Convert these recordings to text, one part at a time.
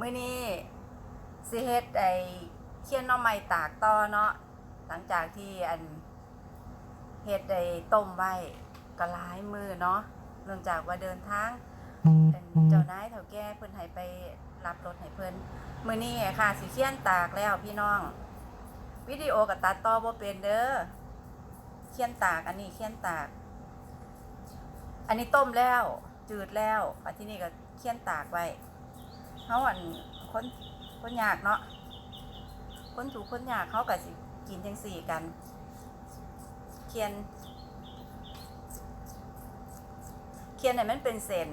มื้อนี้สิเฮ็ดไอ้เคี่ยนน่อไม้ตากต่อเนาะหลังจากที่อันเฮ็ดไอ้ต้มไว้ก็หลายมือเนาะเนื่องจากว่าเดินทางเป็นเจ้านายเฒ่าแก่เพิ่นให้ไปรับรถให้เพิ่นมื้อนี้ค่ะสิเคี่ยนตากแล้วพี่น้อง วิดีโอกับตัดต่อบ่เป็นเด้อเคี่ยนตากอันนี้เคี่ยนตาก อันนี้ต้มแล้ว จืดแล้วอันที่นี่ก็เคี่ยนตากไว้ เฮาอันคนคนยากเนาะคนถูกคนยากเขาก็สิกินจังสี่กันเคียนเคียนไหนมันเป็นเส้น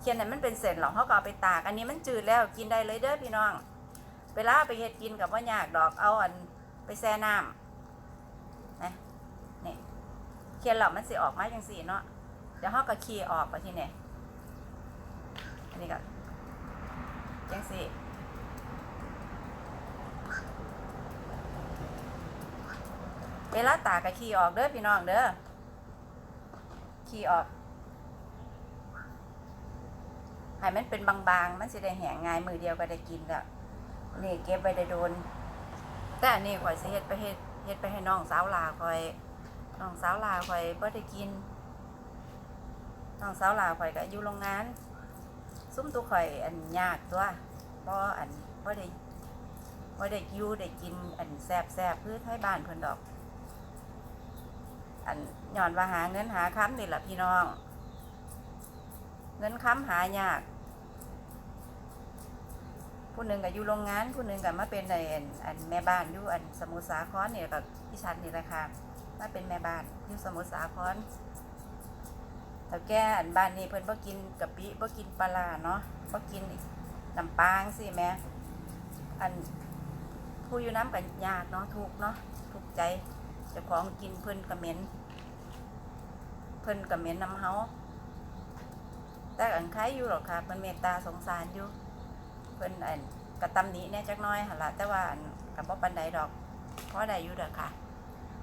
เคียนไหนมันเป็นเส้นหรอกเขาก็เอาไปตาก อันนี้มันจืดแล้วกินได้เลยเด้อพี่น้องเวลาไปเฮ็ดกินกับว่ายากดอกเอาอันไปแช่น้ำนะนี่เคียนเหล่ามันสิออกมาจังสี่เนาะเดี๋ยวเฮาก็คีออกไปที่นี่ย อันนี้ก็จังสี่เวลาตากก็คีออกเด้อพี่น้องเด้อคีออกให้มันเป็นบางๆ มันสิได้แห้งง่ายมือเดียวก็ได้กินแล้วนี่เก็บไว้ได้โดน แต่อันนี้ข่อยสิเฮ็ดไปเฮ็ดเฮ็ดไปให้น้องสาวลาข่อยน้องสาวลาข่อยบ่ได้กินน้องสาวลาข่อยก็อยู่โรงงาน ซุ้มตัวข่อยอันยากตัวบ่อันบ่ได้บ่ได้อยู่ได้กินอันแซ่บๆคือไทยบ้านเพิ่นดอก อันย้อนว่าหาเงินหาค้ำนี่แหละพี่น้อง เงินค้ำหายากผู้หนึ่งก็อยู่โรงงานผู้หนึ่งก็มาเป็นในอันอันแม่บ้านอยู่อันสมุทรสาครเนี่ยกับพี่ชันนี่แหละค่ะมาเป็นแม่บ้านอยู่สมุทรสาคร แต่แกอันบ้านนี้เพิ่นบ่กินกะปิบ่กินปลาเนาะบ่กินน้ำปลางสิแม่อันผู้อยู่น้ำกันยากเนาะทุกเนาะทุกใจเจ้าของกินเพิ่นก็เหม็นเพิ่นก็เหม็นน้ำเฮาแต่อันใครอยู่หรอกค่ะเพิ่นเมตตาสงสารอยู่ เพิ่นอันกระตำนี้เนี่ยจักน้อยหั่นล่ะแต่ว่าอันกับบ่ปานใดดอกเพราะได้อยู่เด้อค่ะ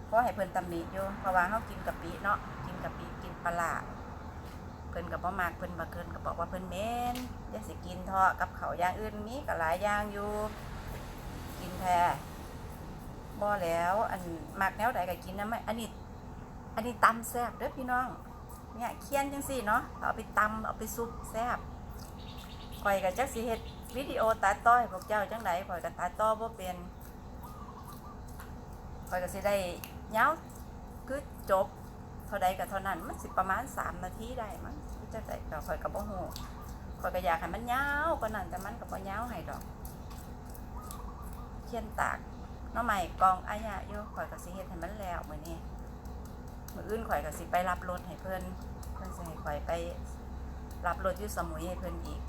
เพราะให้เพิ่นตำหนิอยู่เพราะว่าเฮากินกะปิเนาะกินกะปิกินปลาร้า เพิ่นก็บ่มักเพิ่นบ่เกินก็บอกว่าเพิ่นเม็นอย่าสิกินเถาะกับเขาอย่างอื่นมีก็หลายอย่างอยู่ กินแท้บ่แล้วอันมักแนวใดก็กินนะไม่อันนี้อันนี้ตำแซ่บเด้อพี่น้อง เนี่ยเคี่ยนจังซี่เนาะเอาไปตำเอาไปซุปแซ่บข่อยก็จักสิเฮ็ดวิดีโอตัดต่อให้พวกเจ้าจังไดข่อยก็ตัดต่อบ่เป็นข่อยก็สิได้เยาวคือจบ ท่าใดก็เท่านั้นมันสิประมาณ3นาทีได้มั้งที่จะได้ก็ข่อยก็บ่ฮู้ข่อยก็อยากให้มันยาวกว่านั้นแต่มันก็บ่ยาวให้ดอกเขียนตากน้อใหม่กองอายะอยู่ข่อยก็สิเฮ็ดให้มันแล้วมื้อนี้มื้ออื่นข่อยก็สิไปรับรถให้เพิ่นเพิ่นสิให้ข่อยไปรับรถอยู่สมุยให้เพิ่นอีก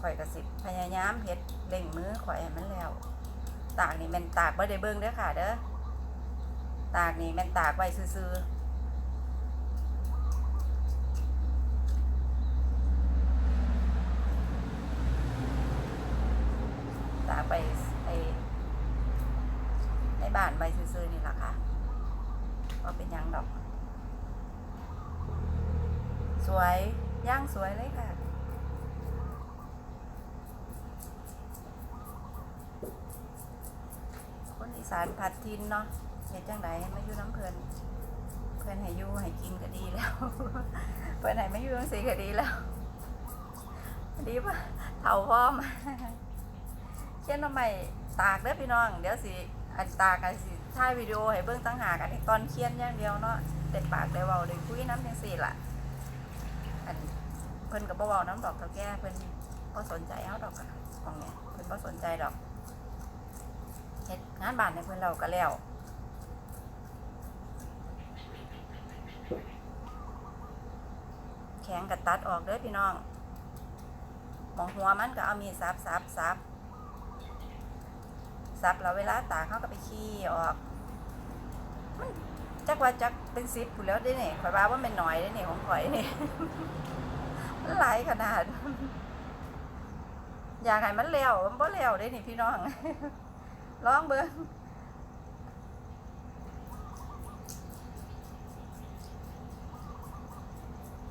ข่อยกระสิพยายามเฮ็ดเล่งมือข่อยให้มันแล้วตากนี่แม่นตากบ่ได้เบิ่งเด้อค่ะเด้อ ตากนี่แม่นตากไว้ซื่อๆตากไปไอในบ้านไว้ซื่อๆนี่แหละค่ะว่าเป็นหยังดอก สวยย่างสวยเลยค่ะคนอีสานผัดทินเนาะ เฮ็ดจังไดมาอยู่น้ำเพิ่นเพิ่นให้อยู่ให้กินก็ดีแล้วเพิ่นให้มาอยู่จังซี่ก็ดีแล้วดีป่ะเฒ่าพร้อมเช่นทำไมตากเด้อพี่น้องเดี๋ยวสิอันตากันสิถ่ายวิดีโอให้เบิ่งต่างหากอันนี้ตอนเคียนอย่างเดียวเนาะเต็มปากได้เว้าได้คุยน้ำจังซี่ล่ะอันเพิ่นก็บ่เว้าน้ำดอกเท่าแก่เพิ่นบ่สนใจเฮาดอกอะของเนี้ยเพิ่นบ่สนใจดอกเฮ็ดงานบ้านในเพื่อนเราก็แล้ว แข็งกับตัดออกเด้อพี่น้องหมองหัวมันก็เอามีซับซับซับซับแล้วเวลาตาเขาก็ไปขี้ออกมันจักว่าจักเป็นสิบผู้แล้วเด้เนี่ยข่อยว่าว่ามันหน่อยเด้เนี่ยของข่อยนี่มันหลายขนาด อยากให้มันเร็วมันบ่เร็วเด้นี่พี่น้องลองเบิ่ง